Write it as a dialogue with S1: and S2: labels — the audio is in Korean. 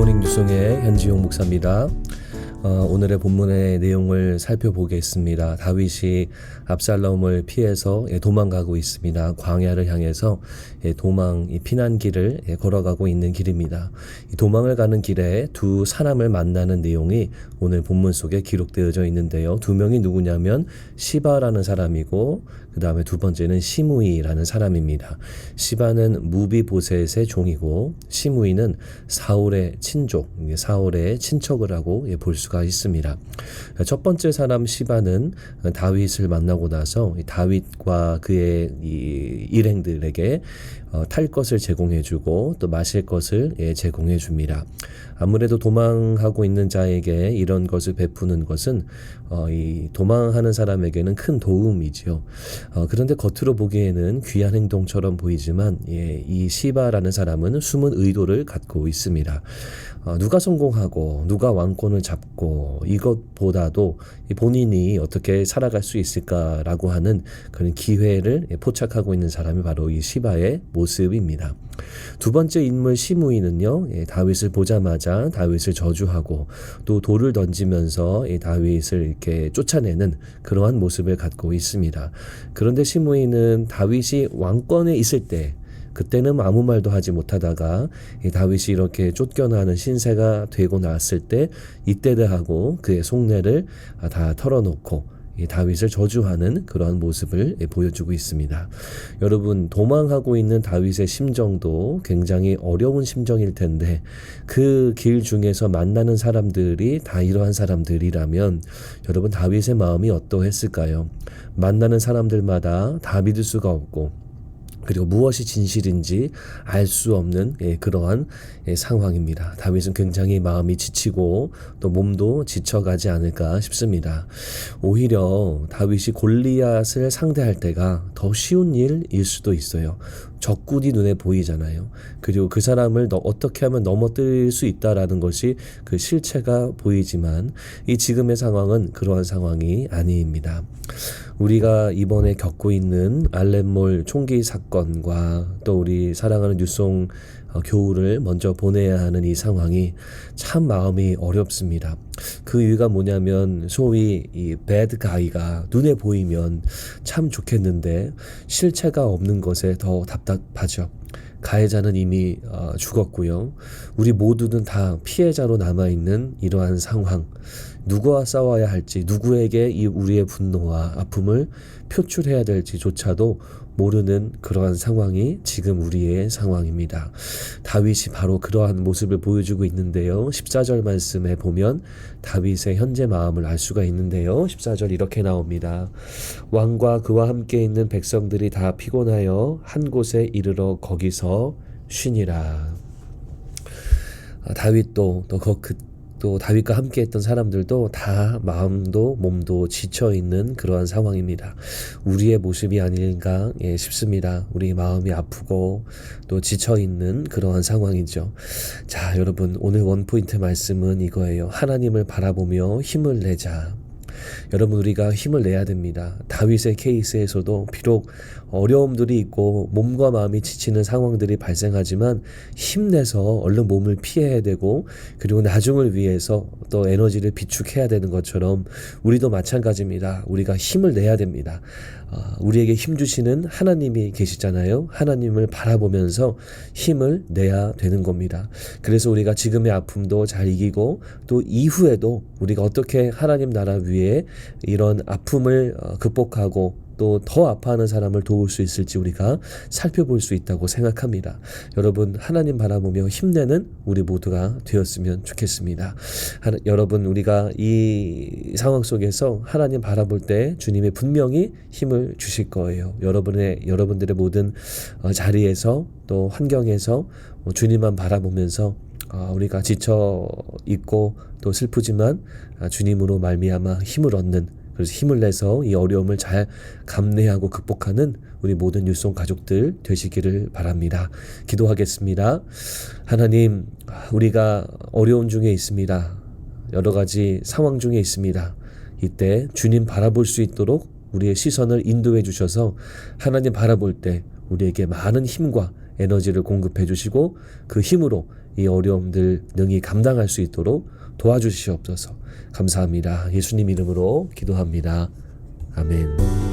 S1: 굿모닝 뉴송의 현지용 목사입니다. 어, 오늘의 본문의 내용을 살펴보겠습니다. 다윗이 압살롬을 피해서 예, 도망가고 있습니다. 광야를 향해서 예, 도망 이 피난길을 예, 걸어가고 있는 길입니다. 이 도망을 가는 길에 두 사람을 만나는 내용이 오늘 본문 속에 기록되어져 있는데요. 두 명이 누구냐면 시바라는 사람이고 그 다음에 두 번째는 시무이라는 사람입니다. 시바는 무비보셋의 종이고 시무이는 사울의 친족, 사울의 친척을 하고 볼 수가 있습니다. 첫 번째 사람 시바는 다윗을 만나고 나서 다윗과 그의 일행들에게 어, 탈 것을 제공해주고 또 마실 것을 예, 제공해줍니다. 아무래도 도망하고 있는 자에게 이런 것을 베푸는 것은 어, 이 도망하는 사람에게는 큰 도움이지요. 어, 그런데 겉으로 보기에는 귀한 행동처럼 보이지만 예, 이 시바라는 사람은 숨은 의도를 갖고 있습니다. 어, 누가 성공하고 누가 왕권을 잡고 이것보다도 본인이 어떻게 살아갈 수 있을까라고 하는 그런 기회를 포착하고 있는 사람이 바로 이 시바의 모습입니다. 두 번째 인물 시무이는요, 예, 다윗을 보자마자 다윗을 저주하고 또 돌을 던지면서 다윗을 이렇게 쫓아내는 그러한 모습을 갖고 있습니다. 그런데 시무이는 다윗이 왕권에 있을 때 그때는 아무 말도 하지 못하다가 다윗이 이렇게 쫓겨나는 신세가 되고 났을 때 이때다 하고 그의 속내를 다 털어놓고 다윗을 저주하는 그러한 모습을 보여주고 있습니다. 여러분 도망하고 있는 다윗의 심정도 굉장히 어려운 심정일 텐데 그 길 중에서 만나는 사람들이 다 이러한 사람들이라면 여러분 다윗의 마음이 어떠했을까요? 만나는 사람들마다 다 믿을 수가 없고 그리고 무엇이 진실인지 알 수 없는 예, 그러한 예, 상황입니다. 다윗은 굉장히 마음이 지치고 또 몸도 지쳐가지 않을까 싶습니다. 오히려 다윗이 골리앗을 상대할 때가 더 쉬운 일일 수도 있어요. 적군이 눈에 보이잖아요. 그리고 그 사람을 너 어떻게 하면 넘어뜨릴 수 있다라는 것이 그 실체가 보이지만 이 지금의 상황은 그러한 상황이 아닙니다. 우리가 이번에 겪고 있는 알렌몰 총기 사건과 또 우리 사랑하는 뉴송 어, 교우를 먼저 보내야 하는 이 상황이 참 마음이 어렵습니다. 그 이유가 뭐냐면 소위 이 배드 가이가 눈에 보이면 참 좋겠는데 실체가 없는 것에 더 답답하죠. 가해자는 이미 어, 죽었고요. 우리 모두는 다 피해자로 남아 있는 이러한 상황. 누구와 싸워야 할지, 누구에게 이 우리의 분노와 아픔을 표출해야 될지조차도 모르는 그러한 상황이 지금 우리의 상황입니다. 다윗이 바로 그러한 모습을 보여주고 있는데요. 14절 말씀에 보면 다윗의 현재 마음을 알 수가 있는데요. 14절 이렇게 나옵니다. 왕과 그와 함께 있는 백성들이 다 피곤하여 한 곳에 이르러 거기서 쉬니라. 아, 다윗도 또그 또 다윗과 함께 했던 사람들도 다 마음도 몸도 지쳐 있는 그러한 상황입니다. 우리의 모습이 아닐까 예, 싶습니다. 우리 마음이 아프고 또 지쳐 있는 그러한 상황이죠. 자, 여러분 오늘 원 포인트 말씀은 이거예요. 하나님을 바라보며 힘을 내자. 여러분 우리가 힘을 내야 됩니다. 다윗의 케이스에서도 비록 어려움들이 있고 몸과 마음이 지치는 상황들이 발생하지만 힘내서 얼른 몸을 피해야 되고 그리고 나중을 위해서 또 에너지를 비축해야 되는 것처럼 우리도 마찬가지입니다. 우리가 힘을 내야 됩니다. 아, 우리에게 힘 주시는 하나님이 계시잖아요. 하나님을 바라보면서 힘을 내야 되는 겁니다. 그래서 우리가 지금의 아픔도 잘 이기고 또 이후에도 우리가 어떻게 하나님 나라 위에 이런 아픔을 어, 극복하고 또 더 아파하는 사람을 도울 수 있을지 우리가 살펴볼 수 있다고 생각합니다. 여러분 하나님 바라보며 힘내는 우리 모두가 되었으면 좋겠습니다. 하나, 여러분 우리가 이 상황 속에서 하나님 바라볼 때 주님이 분명히 힘을 주실 거예요. 여러분의 여러분들의 모든 어, 자리에서 또 환경에서 뭐 주님만 바라보면서 어, 우리가 지쳐 있고 또 슬프지만 아, 주님으로 말미암아 힘을 얻는 그래서 힘을 내서 이 어려움을 잘 감내하고 극복하는 우리 모든 율송 가족들 되시기를 바랍니다. 기도하겠습니다. 하나님, 우리가 어려운 중에 있습니다. 여러 가지 상황 중에 있습니다. 이때 주님 바라볼 수 있도록 우리의 시선을 인도해 주셔서 하나님 바라볼 때 우리에게 많은 힘과 에너지를 공급해 주시고 그 힘으로 이 어려움들 능히 감당할 수 있도록 도와주시옵소서. 감사합니다. 예수님 이름으로 기도합니다. 아멘.